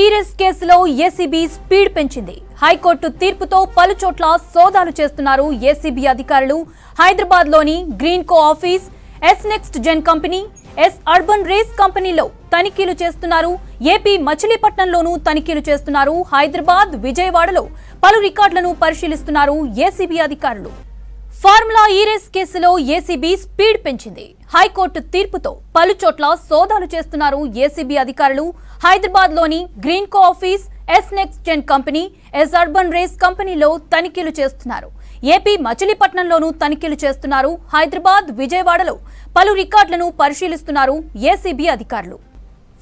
ఈరెస్ కేసులో ACB speed పెంచింది. High court తీర్పుతో పలు చోట్ల సోదాలు చేస్తున్నారు ఏసీబీ అధికారులు. హైదరాబాద్లోని Greenko office Ace next gen company Ace urban race కంపెనీలో తనిఖీలు చేస్తున్నారు. ఏపీ మచిలీపట్నంలోనూ తనిఖీలు చేస్తున్నారు. హైదరాబాద్ విజయవాడలో పలు రికార్డులను పరిశీలిస్తున్నారు ఏసీబీ అధికారులు. ఫార్ములా ఈ రేస్ కేసులో ఏసీబీ స్పీడ్ పెంచింది. హైకోర్టు తీర్పుతో పలుచోట్ల సోదాలు చేస్తున్నారు ఏసీబీ అధికారులు. హైదరాబాద్లోని Greenko office Ace next gen company Ace urban race కంపెనీలో తనిఖీలు చేస్తున్నారు. ఏపీ మచిలీపట్నంలోనూ తనిఖీలు చేస్తున్నారు. హైదరాబాద్ విజయవాడలో పలు రికార్డులను పరిశీలిస్తున్నారు ఏసీబీ అధికారులు.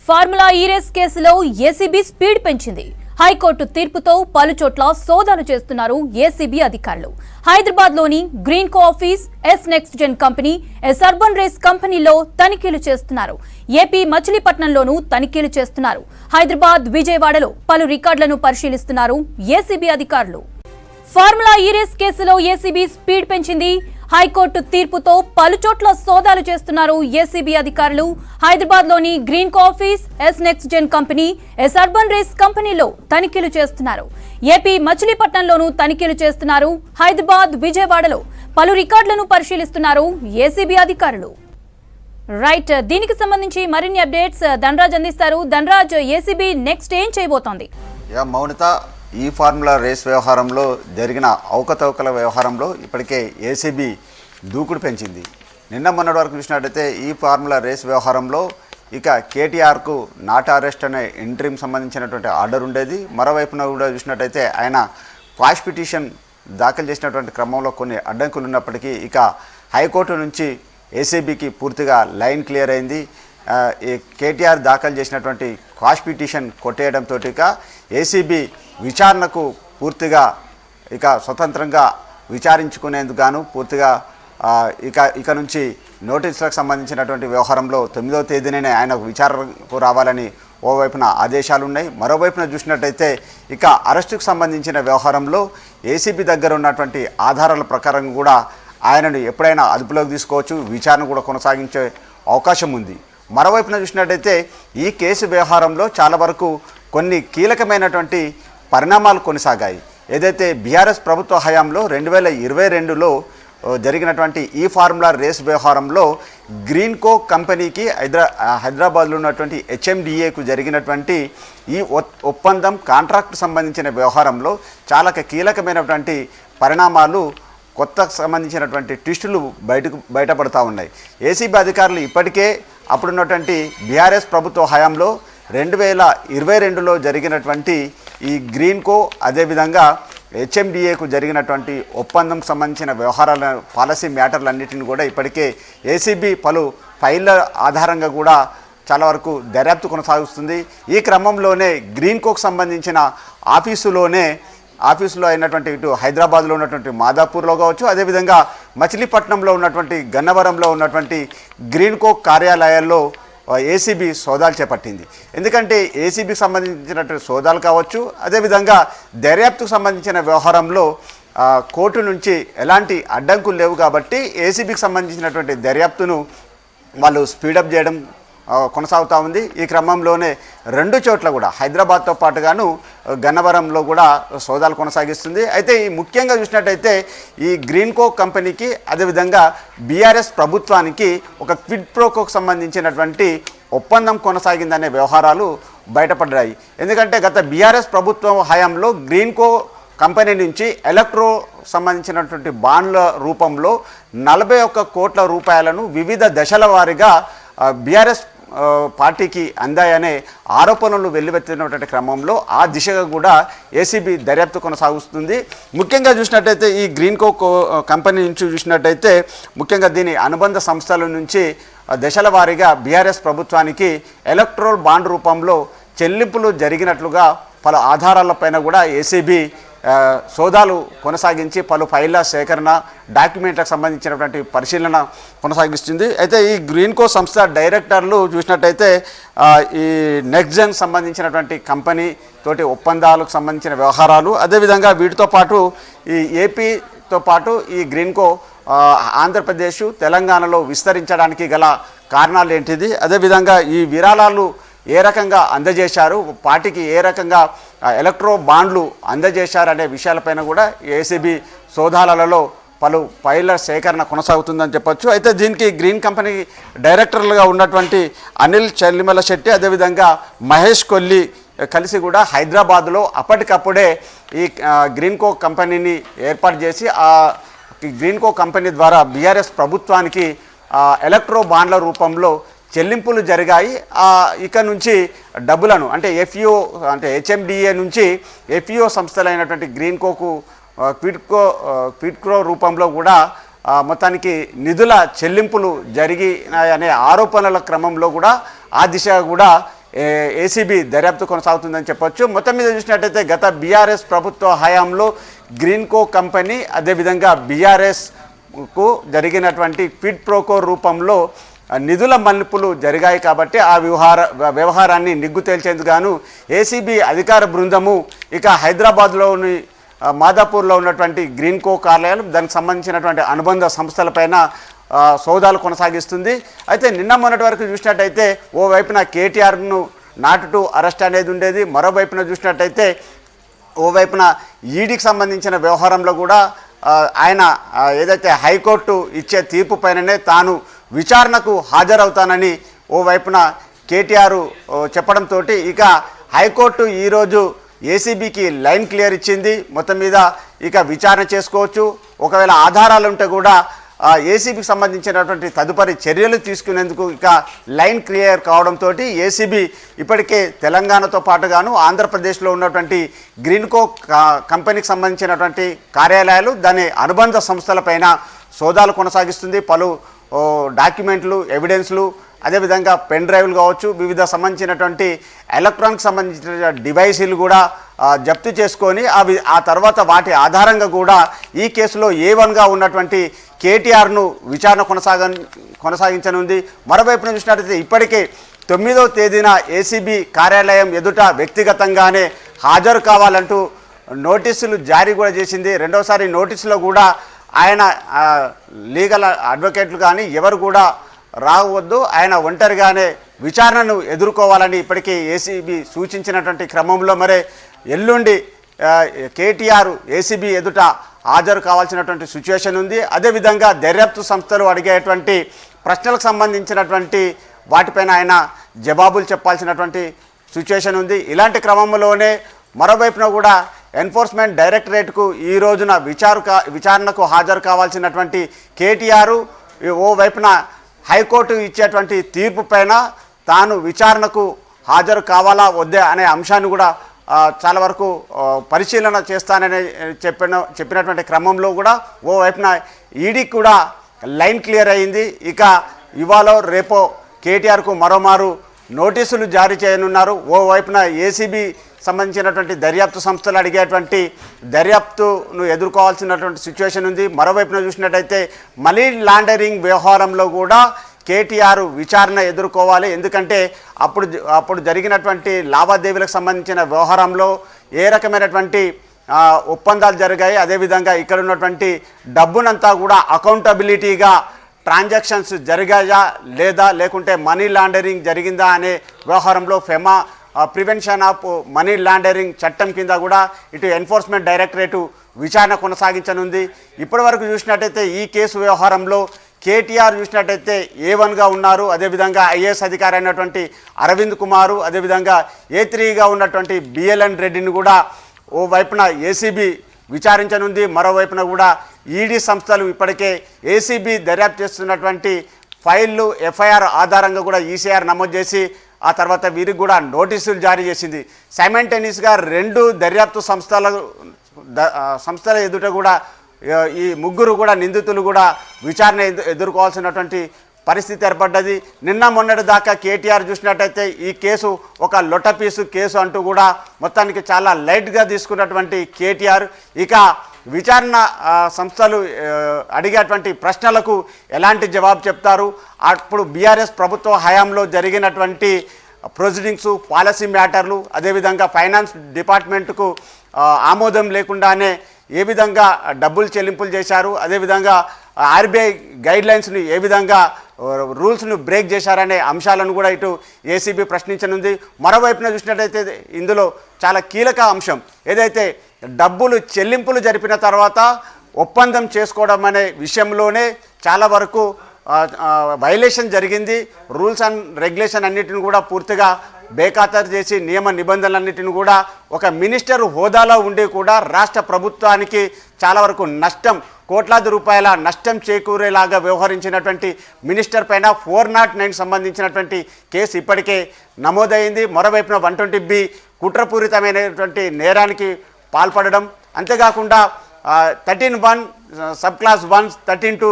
ఫార్ములా ఈ రేస్ కేసులో ఏసీబీ స్పీడ్ పెంచింది. హైకోర్టు తీర్పుతో పలుచోట్ల సోదాలు చేస్తున్నారు ఏసీబీ అధికారులు. హైదరాబాద్లోని Greenko office Ace next gen company Ace urban race కంపెనీలో తనిఖీలు చేస్తున్నారు. ఏపీ మచిలీపట్నంలోనూ తనిఖీలు చేస్తున్నారు. హైదరాబాద్ విజయవాడలో పలు రికార్డులను పరిశీలిస్తున్నారు ఏసీబీ అధికారులు. ఫార్ములా ఈ రేస్ కేసులో ఏసీబీ స్పీడ్ పెంచింది. హైకోర్టు తీర్పుతో పలుచోట్ల సోదాలు చేస్తున్నారు ఏసీబీ అధికారులు. హైదరాబాద్లోని Greenko coffees Ace next gen company Ace urban race కంపెనీలో తనిఖీలు చేస్తున్నారు. ఏపీ మచిలీపట్నంలోనూ తనిఖీలు చేస్తున్నారు. హైదరాబాద్ విజయవాడలో పలు రికార్డులను పరిశీలిస్తున్నారు ఏసీబీ అధికారులు. రైట్ దీనికి సంబంధించి మరిన్ని అప్డేట్స్ ధనరాజ్ అందిస్తారు. ధనరాజ్ ఏసీబీ నెక్స్ట్ ఏం చేయబోతోంది? మౌనిత ఈ ఫార్ములా రేస్ వ్యవహారంలో జరిగిన అవకతవకల వ్యవహారంలో ఇప్పటికే ఏసీబీ దూకుడు పెంచింది. నిన్న మొన్నటి వరకు చూసినట్టయితే ఈ ఫార్ములా రేస్ వ్యవహారంలో ఇక కేటీఆర్కు నాట్ అరెస్ట్ అనే ఎంట్రీకి సంబంధించినటువంటి ఆర్డర్ ఉండేది. మరోవైపున కూడా చూసినట్టయితే ఆయన క్వాష్ పిటిషన్ దాఖలు చేసినటువంటి క్రమంలో కొన్ని అడ్డంకులు ఉన్నప్పటికీ ఇక హైకోర్టు నుంచి ఏసీబీకి పూర్తిగా లైన్ క్లియర్ అయింది. కేటీఆర్ దాఖలు చేసినటువంటి క్వాష్ పిటిషన్ కొట్టేయడంతో ఇక ఏసీబీ విచారణకు పూర్తిగా ఇక స్వతంత్రంగా విచారించుకునేందుకు గాను పూర్తిగా ఇక ఇక నుంచి నోటీసులకు సంబంధించినటువంటి వ్యవహారంలో తొమ్మిదవ తేదీనే ఆయన విచారణకు రావాలని ఓవైపున ఆదేశాలు ఉన్నాయి మరోవైపున చూసినట్టయితే ఇక అరెస్టుకు సంబంధించిన వ్యవహారంలో ఏసీబీ దగ్గర ఉన్నటువంటి ఆధారాల ప్రకారం కూడా ఆయనను ఎప్పుడైనా అదుపులోకి తీసుకోవచ్చు. విచారణ కూడా కొనసాగించే అవకాశం ఉంది. మరోవైపున చూసినట్టయితే ఈ కేసు వ్యవహారంలో చాలా వరకు కొన్ని కీలకమైనటువంటి పరిణామాలు కొనసాగాయి. ఏదైతే బీఆర్ఎస్ ప్రభుత్వ హయాంలో రెండు వేల ఇరవై రెండులో జరిగినటువంటి ఈ ఫార్ములా రేస్ వ్యవహారంలో గ్రీన్ కో కంపెనీకి హైదరా హైదరాబాద్లో ఉన్నటువంటి హెచ్ఎండిఏకు జరిగినటువంటి ఈ ఒప్పందం కాంట్రాక్ట్ సంబంధించిన వ్యవహారంలో చాలా కీలకమైనటువంటి పరిణామాలు కొత్త సంబంధించినటువంటి ట్విస్టులు బయటకు బయటపడతా ఉన్నాయి. ఏసీబీ అధికారులు ఇప్పటికే అప్పుడున్నటువంటి బీఆర్ఎస్ ప్రభుత్వ హయాంలో రెండు వేల ఇరవై రెండులో జరిగినటువంటి ఈ గ్రీన్కో అదేవిధంగా హెచ్ఎండిఏకు జరిగినటువంటి ఒప్పందం సంబంధించిన వ్యవహారాల పాలసీ మ్యాటర్లన్నింటిని కూడా ఇప్పటికే ఏసీబీ పలు ఫైళ్ళ ఆధారంగా కూడా చాలా వరకు దర్యాప్తు కొనసాగుతుంది ఈ క్రమంలోనే గ్రీన్కోకు సంబంధించిన ఆఫీసులోనే ఆఫీసులో అయినటువంటి ఇటు హైదరాబాద్లో ఉన్నటువంటి మాదాపూర్లో కావచ్చు అదేవిధంగా మచిలీపట్నంలో ఉన్నటువంటి గన్నవరంలో ఉన్నటువంటి గ్రీన్ కోక్ కార్యాలయాల్లో ఏసీబీ సోదాలు చేపట్టింది. ఎందుకంటే ఏసీబీకి సంబంధించినటువంటి సోదాలు కావచ్చు అదేవిధంగా దర్యాప్తుకు సంబంధించిన వ్యవహారంలో కోర్టు నుంచి ఎలాంటి అడ్డంకులు లేవు కాబట్టి ఏసీబీకి సంబంధించినటువంటి దర్యాప్తును వాళ్ళు స్పీడప్ చేయడం కొనసాగుతూ ఉంది. ఈ క్రమంలోనే రెండు చోట్ల కూడా హైదరాబాద్తో పాటుగాను గన్నవరంలో కూడా సోదాలు కొనసాగిస్తుంది. అయితే ఈ ముఖ్యంగా చూసినట్టయితే ఈ గ్రీన్కో కంపెనీకి అదేవిధంగా బీఆర్ఎస్ ప్రభుత్వానికి ఒక క్విడ్ ప్రోకోకు సంబంధించినటువంటి ఒప్పందం కొనసాగిందనే వ్యవహారాలు బయటపడ్డాయి. ఎందుకంటే గత బీఆర్ఎస్ ప్రభుత్వం హయాంలో గ్రీన్ కో కంపెనీ నుంచి ఎలక్ట్రో సంబంధించినటువంటి బాండ్ల రూపంలో నలభై ఒక్క కోట్ల రూపాయలను వివిధ దశల వారీగా బీఆర్ఎస్ పార్టీకి అందాయనే ఆరోపణలు వెల్లువెత్తినటువంటి క్రమంలో ఆ దిశగా కూడా ఏసీబీ దర్యాప్తు కొనసాగుతుంది ముఖ్యంగా చూసినట్టయితే ఈ గ్రీన్ కో కో- కంపెనీ నుంచి చూసినట్టయితే ముఖ్యంగా దీని అనుబంధ సంస్థల నుంచి దశల వారీగా బీఆర్ఎస్ ప్రభుత్వానికి ఎలక్ట్రోల్ బాండ్ రూపంలో చెల్లింపులు జరిగినట్లుగా పలు ఆధారాలపైన కూడా ఏసీబీ సోదాలు కొనసాగించి పలు ఫైళ్ళ సేకరణ డాక్యుమెంట్లకు సంబంధించినటువంటి పరిశీలన కొనసాగిస్తుంది. అయితే ఈ గ్రీన్కో సంస్థ డైరెక్టర్లు చూసినట్టయితే ఈ నెక్స్ట్ సంబంధించినటువంటి కంపెనీ తోటి ఒప్పందాలకు సంబంధించిన వ్యవహారాలు అదేవిధంగా వీటితో పాటు ఈ ఏపీతో పాటు ఈ గ్రీన్కో ఆంధ్రప్రదేశ్ తెలంగాణలో విస్తరించడానికి గల కారణాలు ఏంటిది? అదేవిధంగా ఈ విరాళాలు ఏ రకంగా అందజేశారు? పార్టీకి ఏ రకంగా ఎలక్ట్రో బాండ్లు అందజేశారు అనే విషయాలపైన కూడా ఏసీబీ సోదాలలో పలు ఫైళ్ళ సేకరణ కొనసాగుతుందని చెప్పొచ్చు. అయితే దీనికి గ్రీన్ కంపెనీ డైరెక్టర్లుగా ఉన్నటువంటి అనిల్ చెల్లిమల శెట్టి అదేవిధంగా మహేష్ కొల్లి కలిసి కూడా హైదరాబాద్లో అప్పటికప్పుడే ఈ గ్రీన్కో గ్రీన్ కో కంపెనీని ఏర్పాటు చేసి ఆ గ్రీన్ కో కంపెనీ ద్వారా బీఆర్ఎస్ ప్రభుత్వానికి ఎలక్ట్రో బాండ్ల రూపంలో చెల్లింపులు జరిగాయి. ఇక నుంచి డబ్బులను అంటే ఎఫ్ఈఓ అంటే హెచ్ఎండిఏ నుంచి ఎఫ్ఈఓ సంస్థలైనటువంటి గ్రీన్ కోకు క్విడ్కో క్విడ్క్రో రూపంలో కూడా మొత్తానికి నిధుల చెల్లింపులు జరిగినాయనే ఆరోపణల క్రమంలో కూడా ఆ దిశగా కూడా ఏసీబీ దర్యాప్తు కొనసాగుతుందని చెప్పొచ్చు. మొత్తం మీద చూసినట్టయితే గత బీఆర్ఎస్ ప్రభుత్వ హయాంలో గ్రీన్కో కంపెనీ అదేవిధంగా బీఆర్ఎస్కు జరిగినటువంటి క్విడ్ ప్రోకో రూపంలో నిధుల మలుపులు జరిగాయి కాబట్టి ఆ వ్యవహార వ్యవహారాన్ని నిగ్గు తేల్చేందుకు ఏసీబీ అధికార బృందము ఇక హైదరాబాద్లోని మాదాపూర్లో ఉన్నటువంటి గ్రీన్ కో కార్యాలయం దానికి సంబంధించినటువంటి అనుబంధ సంస్థలపైన ఆ, సోదాలు కొనసాగిస్తుంది. అయితే నిన్న మొన్నటి వరకు చూసినట్టయితే ఓ వైపున కేటీఆర్ను నాటు టు అరెస్ట్ అనేది ఉండేది. మరోవైపున చూసినట్టయితే ఓవైపున ఈడీకి సంబంధించిన వ్యవహారంలో కూడా ఆయన ఏదైతే హైకోర్టు ఇచ్చే తీర్పు పైననే తాను విచారణకు హాజరవుతానని ఓవైపున కేటీఆర్ చెప్పడంతో ఇక హైకోర్టు ఈరోజు ఏసీబీకి లైన్ క్లియర్ ఇచ్చింది. మొత్తం మీద ఇక విచారణ చేసుకోవచ్చు. ఒకవేళ ఆధారాలు ఉంటే కూడా ఏసీబీకి సంబంధించినటువంటి తదుపరి చర్యలు తీసుకునేందుకు ఇక లైన్ క్లియర్ కావడంతో ఏసీబీ ఇప్పటికే తెలంగాణతో పాటుగాను ఆంధ్రప్రదేశ్లో ఉన్నటువంటి గ్రీన్కో కంపెనీకి సంబంధించినటువంటి కార్యాలయాలు దాని అనుబంధ సంస్థలపైన సోదాలు కొనసాగిస్తుంది. పలు డాక్యుమెంట్లు ఎవిడెన్స్లు అదేవిధంగా పెన్ డ్రైవ్లు కావచ్చు వివిధ సంబంధించినటువంటి ఎలక్ట్రానిక్ సంబంధించిన డివైసులు కూడా జప్తు చేసుకొని అవి ఆ తర్వాత వాటి ఆధారంగా కూడా ఈ కేసులో ఏ వన్గా ఉన్నటువంటి కేటీఆర్ను విచారణ కొనసాగ కొనసాగించనుంది. మరోవైపు చూసినట్లయితే ఇప్పటికే తొమ్మిదవ తేదీన ఏసీబీ కార్యాలయం ఎదుట వ్యక్తిగతంగానే హాజరు కావాలంటూ నోటీసులు జారీ కూడా చేసింది. రెండవసారి నోటీసులో కూడా ఆయన లీగల్ అడ్వకేట్లు కానీ ఎవరు కూడా రావద్దు. ఆయన ఒంటరిగానే విచారణను ఎదుర్కోవాలని ఇప్పటికీ ఏసీబీ సూచించినటువంటి క్రమంలో మరే ఎల్లుండి కేటీఆర్ ఏసీబీ ఎదుట హాజరు కావాల్సినటువంటి సిచ్యువేషన్ ఉంది. అదేవిధంగా దర్యాప్తు సంస్థలు అడిగేటువంటి ప్రశ్నలకు సంబంధించినటువంటి వాటిపైన ఆయన జవాబులు చెప్పాల్సినటువంటి సిచ్యువేషన్ ఉంది. ఇలాంటి క్రమంలోనే మరోవైపున కూడా ఎన్ఫోర్స్మెంట్ డైరెక్టరేట్కు ఈ రోజున విచారు విచారణకు హాజరు కావాల్సినటువంటి కేటీఆర్ ఓ వైపున హైకోర్టు ఇచ్చేటువంటి తీర్పు పైన తాను విచారణకు హాజరు కావాలా వద్దే అనే అంశాన్ని కూడా చాలా వరకు పరిశీలన చేస్తానని చెప్పిన చెప్పినటువంటి క్రమంలో కూడా ఓ వైపున ఈడీ కూడా లైన్ క్లియర్ అయింది. ఇక ఇవాళ రేపో కేటీఆర్కు మరోమారు నోటీసులు జారీ చేయనున్నారు. ఓ వైపున ఏసీబీ సంబంధించినటువంటి దర్యాప్తు సంస్థలు అడిగేటువంటి దర్యాప్తును ఎదుర్కోవాల్సినటువంటి సిచ్యువేషన్ ఉంది. మరోవైపున చూసినట్టయితే మనీ లాండరింగ్ వ్యవహారంలో కూడా కేటీఆర్ విచారణ ఎదుర్కోవాలి. ఎందుకంటే అప్పుడు అప్పుడు జరిగినటువంటి లావాదేవీలకు సంబంధించిన వ్యవహారంలో ఏ రకమైనటువంటి ఒప్పందాలు జరిగాయి. అదేవిధంగా ఇక్కడ ఉన్నటువంటి డబ్బునంతా కూడా అకౌంటబిలిటీగా ట్రాన్జాక్షన్స్ జరిగాయా లేదా? లేకుంటే మనీ లాండరింగ్ జరిగిందా అనే వ్యవహారంలో FEMA prevention of money laundering చట్టం కింద కూడా ఇటు ఎన్ఫోర్స్మెంట్ డైరెక్టరేటు విచారణ కొనసాగించనుంది. ఇప్పటివరకు చూసినట్టయితే ఈ కేసు వ్యవహారంలో కేటీఆర్ చూసినట్టయితే ఏ వన్గా ఉన్నారు. అదేవిధంగా ఐఏఎస్ అధికారి అయినటువంటి అరవింద్ కుమారు అదేవిధంగా ఏ త్రీగా ఉన్నటువంటి బిఎల్ఎన్ రెడ్డిని కూడా ఓ వైపున ఏసీబీ విచారించనుంది. మరోవైపున కూడా ఈడీ సంస్థలు ఇప్పటికే ఏసీబీ దర్యాప్తు చేస్తున్నటువంటి ఫైళ్ళు ఎఫ్ఐఆర్ ఆధారంగా కూడా ఈసీఆర్ నమోదు చేసి ఆ తర్వాత వీరికి కూడా నోటీసులు జారీ చేసింది. సైమల్టేనియస్గా రెండు దర్యాప్తు సంస్థల సంస్థల ఎదుట కూడా ఈ ముగ్గురు కూడా నిందితులు కూడా విచారణ ఎదు- ఎదుర్కోవాల్సినటువంటి పరిస్థితి ఏర్పడ్డది. నిన్న మొన్నటి దాకా కేటీఆర్ చూసినట్టయితే ఈ కేసు ఒక లొటపీసు కేసు అంటూ కూడా మొత్తానికి చాలా లైట్గా తీసుకున్నటువంటి కేటీఆర్. ఇక విచారణ సంస్థలు అడిగేటువంటి ప్రశ్నలకు ఎలాంటి జవాబు చెప్తారు? అప్పుడు బీఆర్ఎస్ ప్రభుత్వ హయాంలో జరిగినటువంటి ప్రొసీడింగ్స్ పాలసీ మ్యాటర్లు అదేవిధంగా ఫైనాన్స్ డిపార్ట్మెంట్కు ఆమోదం లేకుండానే ఏ విధంగా డబ్బులు చెల్లింపులు చేశారు? అదేవిధంగా ఆర్బీఐ గైడ్లైన్స్ని ఏ విధంగా రూల్స్ను బ్రేక్ చేశారనే అంశాలను కూడా ఇటు ఏసీబీ ప్రశ్నించనుంది. మరోవైపున చూసినట్టయితే ఇందులో చాలా కీలక అంశం. ఏదైతే డబ్బులు చెల్లింపులు జరిపిన తర్వాత ఒప్పందం చేసుకోవడం అనే విషయంలోనే చాలా వరకు వైలేషన్ జరిగింది. రూల్స్ అండ్ రెగ్యులేషన్ అన్నిటిని కూడా పూర్తిగా బేఖాతరు చేసి నియమ నిబంధనలన్నిటిని కూడా ఒక మినిస్టర్ హోదాలో ఉండి కూడా రాష్ట్ర ప్రభుత్వానికి చాలా వరకు నష్టం కోట్లాది రూపాయల నష్టం చేకూరేలాగా వ్యవహరించినటువంటి మినిస్టర్ పైన ఫోర్ నాట్ నైన్ సంబంధించినటువంటి కేసు ఇప్పటికే నమోదైంది. మరోవైపున వన్ ట్వంటీ బి కుట్రపూరితమైనటువంటి నేరానికి పాల్పడడం. అంతేకాకుండా thirteen one sub clause one thirteen two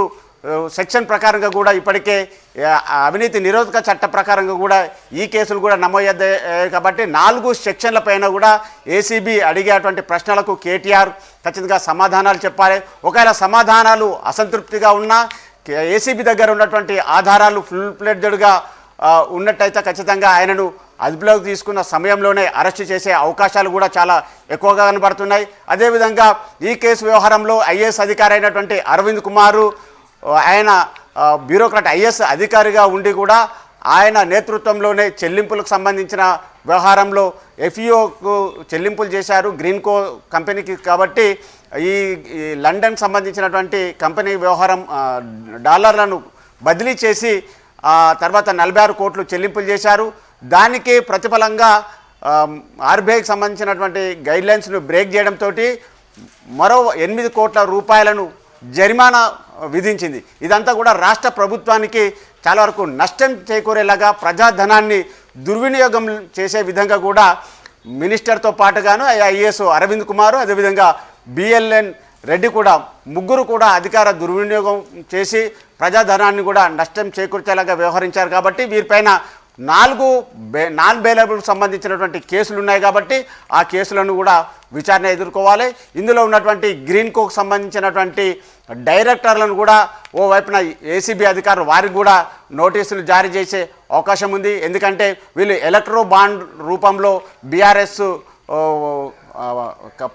section ప్రకారంగా కూడా ఇప్పటికే అవినీతి నిరోధక చట్ట ప్రకారంగా కూడా ఈ కేసులు కూడా నమోదయ్యాయి కాబట్టి నాలుగు సెక్షన్ల పైన కూడా ఏసీబీ అడిగేటువంటి ప్రశ్నలకు కేటీఆర్ ఖచ్చితంగా సమాధానాలు చెప్పాలి. ఒకవేళ సమాధానాలు అసంతృప్తిగా ఉన్నా ఏసీబీ దగ్గర ఉన్నటువంటి ఆధారాలు ఫుల్ ప్లేడ్గా ఉన్నట్టయితే ఖచ్చితంగా ఆయనను అదుపులోకి తీసుకున్న సమయంలోనే అరెస్టు చేసే అవకాశాలు కూడా చాలా ఎక్కువగా కనబడుతున్నాయి. అదేవిధంగా ఈ కేసు వ్యవహారంలో ఐఏఎస్ అధికారి అయినటువంటి అరవింద్ కుమారు ఆయన బ్యూరోక్రాట్ ఐఏఎస్ అధికారిగా ఉండి కూడా ఆయన నేతృత్వంలోనే చెల్లింపులకు సంబంధించిన వ్యవహారంలో ఎఫ్ఈఓకు చెల్లింపులు చేశారు గ్రీన్కో కంపెనీకి కాబట్టి ఈ లండన్ సంబంధించినటువంటి కంపెనీ వ్యవహారం డాలర్లను బదిలీ చేసి తర్వాత నలభై ఆరు కోట్లు చెల్లింపులు చేశారు. దానికి ప్రతిఫలంగా ఆర్బీఐకి సంబంధించినటువంటి గైడ్లైన్స్ను బ్రేక్ చేయడంతో మరో ఎనిమిది కోట్ల రూపాయలను జరిమానా విధించింది. ఇదంతా కూడా రాష్ట్ర ప్రభుత్వానికి చాలా వరకు నష్టం చేకూరేలాగా ప్రజాధనాన్ని దుర్వినియోగం చేసే విధంగా కూడా మినిస్టర్తో పాటుగాను ఐఏఎస్ అరవింద్ కుమార్ అదేవిధంగా బిఎల్ఎన్ రెడ్డి కూడా ముగ్గురు కూడా అధికార దుర్వినియోగం చేసి ప్రజాధనాన్ని కూడా నష్టం చేకూర్చేలాగా వ్యవహరించారు కాబట్టి వీరిపైన నాలుగు బే నాన్ బెయిలబుల్ సంబంధించినటువంటి కేసులు ఉన్నాయి కాబట్టి ఆ కేసులను కూడా విచారణ ఎదుర్కోవాలి. ఇందులో ఉన్నటువంటి గ్రీన్ కోకు సంబంధించినటువంటి డైరెక్టర్లను కూడా ఓ వైపున ఏసీబీ అధికారులు వారికి కూడా నోటీసులు జారీ చేసే అవకాశం ఉంది. ఎందుకంటే వీళ్ళు ఎలక్ట్రో బాండ్ రూపంలో బీఆర్ఎస్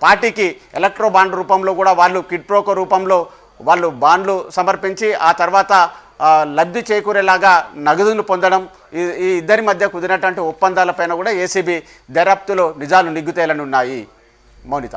పార్టీకి ఎలక్ట్రో బాండ్ రూపంలో కూడా వాళ్ళు కిడ్ ప్రోకో రూపంలో వాళ్ళు బాండ్లు సమర్పించి ఆ తర్వాత లబ్ధి చేకూరేలాగా నగదును పొందడం ఈ ఇద్దరి మధ్య కుదిరినటువంటి ఒప్పందాలపైన కూడా ఏసీబీ దర్యాప్తులో నిజాలు నిగ్గుతేలనున్నాయి. మౌనిత.